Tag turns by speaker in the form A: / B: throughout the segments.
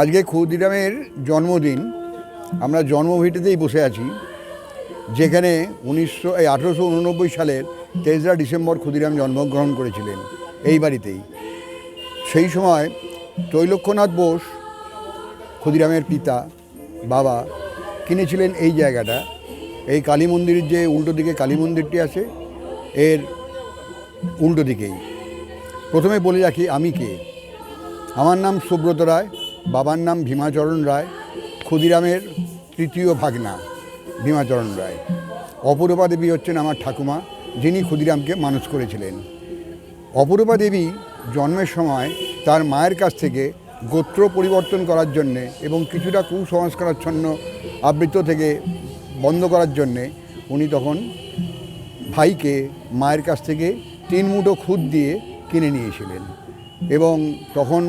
A: আজকে ক্ষুদিরামের জন্মদিন। আমরা জন্মভিটেতেই বসে আছি। যেখানে উনিশশো, এই আঠেরোশো উননব্বই সালের তেসরা ডিসেম্বর ক্ষুদিরাম জন্মগ্রহণ করেছিলেন এই বাড়িতেই। সেই সময় তৈলক্ষ্যনাথ বোস, ক্ষুদিরামের পিতা, বাবা কিনেছিলেন এই জায়গাটা। এই কালী মন্দিরের যে উল্টো দিকে কালী মন্দিরটি আছে, এর উল্টো দিকেই। প্রথমে বলে রাখি, আমি কে? আমার নাম সুব্রত রায়, বাবার নাম ভীমাচরণ রায়, ক্ষুদিরামের তৃতীয় ভাগনা ভীমাচরণ রায়। অপরূপা দেবী হচ্ছেন আমার ঠাকুমা, যিনি ক্ষুদিরামকে মানুষ করেছিলেন। অপরূপা দেবী জন্মের সময় তার মায়ের কাছ থেকে গোত্র পরিবর্তন করার জন্যে এবং কিছুটা কুসংস্কারাচ্ছন্ন আবৃত্ত থেকে বন্ধ করার জন্যে উনি তখন ভাইকে মায়ের কাছ থেকে তিন মুঠো খুদ দিয়ে কিনে নিয়েছিলেন। এবং তখন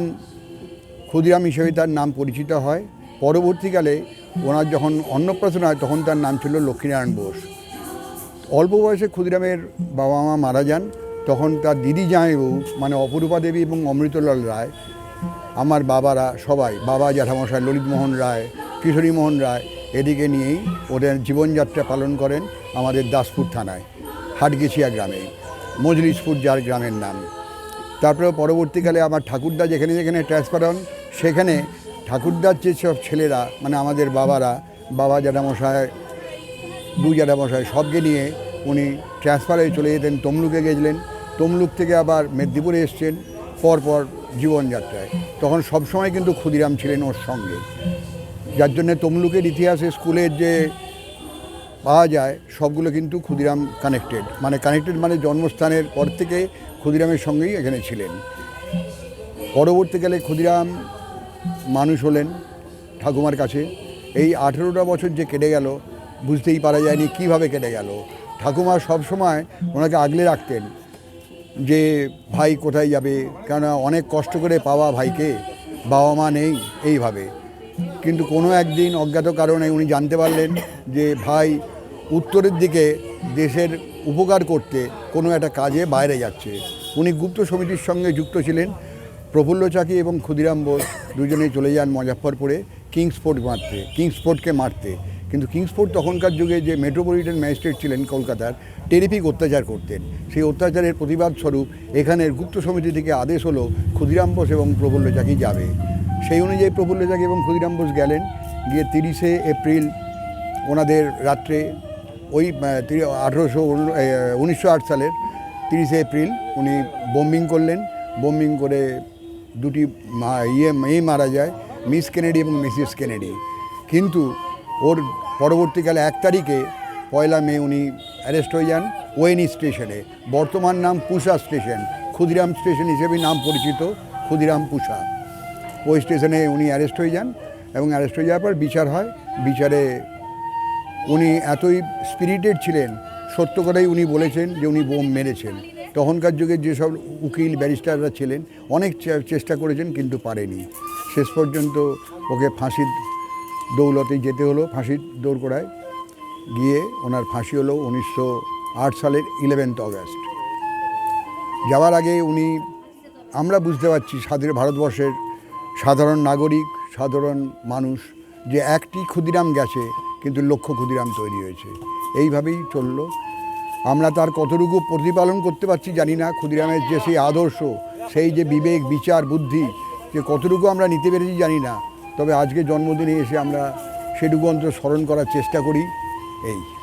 A: ক্ষুদিরাম হিসেবে তার নাম পরিচিত হয়। পরবর্তীকালে ওনার যখন অন্নপ্রাশন হয়, তখন তার নাম ছিল লক্ষ্মীনারায়ণ বোস। অল্প বয়সে ক্ষুদিরামের বাবা মা মারা যান। তখন তার দিদি জামাইবাবু মানে অপরূপা দেবী এবং অমৃতলাল রায়, আমার বাবারা সবাই, বাবা জ্যাঠামশাই ললিতমোহন রায়, কিশোরী মোহন রায়, এদিকে নিয়েই ওদের জীবনযাত্রা পালন করেন আমাদের দাসপুর থানায়, হাটগেছিয়া গ্রামে মজলিশপুর যার গ্রামের নাম। তারপরে পরবর্তীকালে আমার ঠাকুরদা যেখানে যেখানে ট্রান্সফার হন, সেখানে ঠাকুরদার যেসব ছেলেরা মানে আমাদের বাবারা, বাবা জ্যাঠামশাই দু জ্যাঠামশাই, সবকে নিয়ে উনি ট্রান্সফারে চলে যেতেন, তমলুকে গেছিলেন। তমলুক থেকে আবার মেদিনীপুরে এসছেন, পরপর জীবনযাত্রায়। তখন সবসময় কিন্তু ক্ষুদিরাম ছিলেন ওর সঙ্গে। যার জন্যে তমলুকের ইতিহাসে স্কুলের যে পাওয়া যায়, সবগুলো কিন্তু ক্ষুদিরাম কানেক্টেড মানে কানেক্টেড মানে জন্মস্থানের পর থেকে ক্ষুদিরামের সঙ্গেই এখানে ছিলেন। পরবর্তীকালে ক্ষুদিরাম মানুষ হলেন ঠাকুমার কাছে। এই আঠেরোটা বছর যে কেটে গেল, বুঝতেই পারা যায়নি কীভাবে কেটে গেল। ঠাকুমা সবসময় ওনাকে আগলে রাখতেন যে, ভাই কোথায় যাবে? কেননা অনেক কষ্ট করে পাওয়া ভাইকে, বাবা মা নেই এইভাবে। কিন্তু কোনো একদিন অজ্ঞাত কারণে উনি জানতে পারলেন যে, ভাই উত্তরের দিকে দেশের উপকার করতে কোনো একটা কাজে বাইরে যাচ্ছে। উনি গুপ্ত সমিতির সঙ্গে যুক্ত ছিলেন। প্রফুল্ল চাকি এবং ক্ষুদিরাম বোস দুজনেই চলে যান মুজাফরপুরে কিংসফোর্ট মারতে, কিংসফোর্টকে মারতে। কিন্তু কিংসফোর্ট তখনকার যুগে যে মেট্রোপলিটন ম্যাজিস্ট্রেট ছিলেন কলকাতার, টেরিফিক অত্যাচার করতেন। সেই অত্যাচারের প্রতিবাদ স্বরূপ এখানের গুপ্ত সমিতি থেকে আদেশ হলো ক্ষুদিরাম বোস এবং প্রফুল্ল চাকি যাবে। সেই অনুযায়ী প্রফুল্ল চাকি এবং ক্ষুদিরাম বোস গেলেন। গিয়ে তিরিশে এপ্রিল ওনাদের রাত্রে ওই আঠেরোশো উনিশশো আট সালের তিরিশে এপ্রিল উনি বোম্বিং করলেন। বোম্বিং করে দুটি ইয়ে মেয়ে মারা যায়, মিস কেনেডি এবং মিসেস কেনেডি। কিন্তু ওর পরবর্তীকালে এক তারিখে পয়লা মে উনি অ্যারেস্ট হয়ে যান ওয়েনি স্টেশনে। বর্তমান নাম পুষা স্টেশন। ক্ষুদিরাম স্টেশন হিসেবে নাম পরিচিত ক্ষুদিরাম পুষা। ওই স্টেশনে উনি অ্যারেস্ট হয়ে যান এবং অ্যারেস্ট হয়ে যাওয়ার পর বিচার হয়। বিচারে উনি এতই স্পিরিটেড ছিলেন, সত্য কথাই উনি বলেছেন যে উনি বোম মেরেছেন। তখনকার যুগে যেসব উকিল, ব্যারিস্টাররা ছিলেন, অনেক চেষ্টা করেছেন কিন্তু পারেনি। শেষ পর্যন্ত ওকে ফাঁসির দৌলতে যেতে হলো, ফাঁসির দৌড়কোড়ায় গিয়ে ওনার ফাঁসি হলো উনিশশো আট সালের ইলেভেন্থ অগস্ট যাওয়ার আগে উনি, আমরা বুঝতে পারছি স্বাধীন ভারতবর্ষের সাধারণ নাগরিক, সাধারণ মানুষ যে একটি ক্ষুদিরাম গেছে কিন্তু লক্ষ ক্ষুদিরাম তৈরি হয়েছে। এইভাবেই চলল। আমরা তার কতটুকু প্রতিপালন করতে পারছি জানি না। ক্ষুদিরামের যে সেই আদর্শ, সেই যে বিবেক, বিচার, বুদ্ধি, যে কতটুকু আমরা নিতে পেরেছি জানি না। তবে আজকে জন্মদিনে এসে আমরা সেটুকু অন্তত স্মরণ করার চেষ্টা করি। এই।